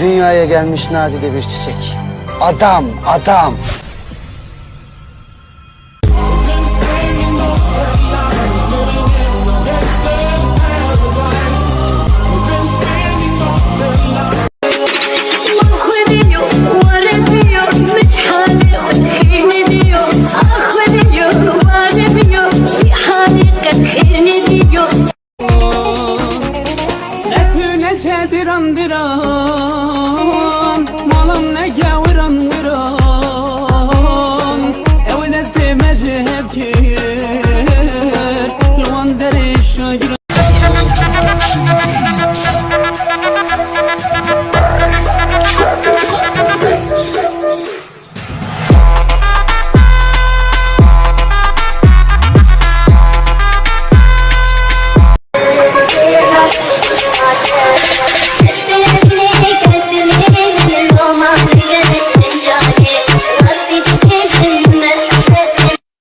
Dünyaya gelmiş nadide bir çiçek. Adam, adam. kandıran Malın ne gaviran viran Evin ez demeci hep kir Luan deriş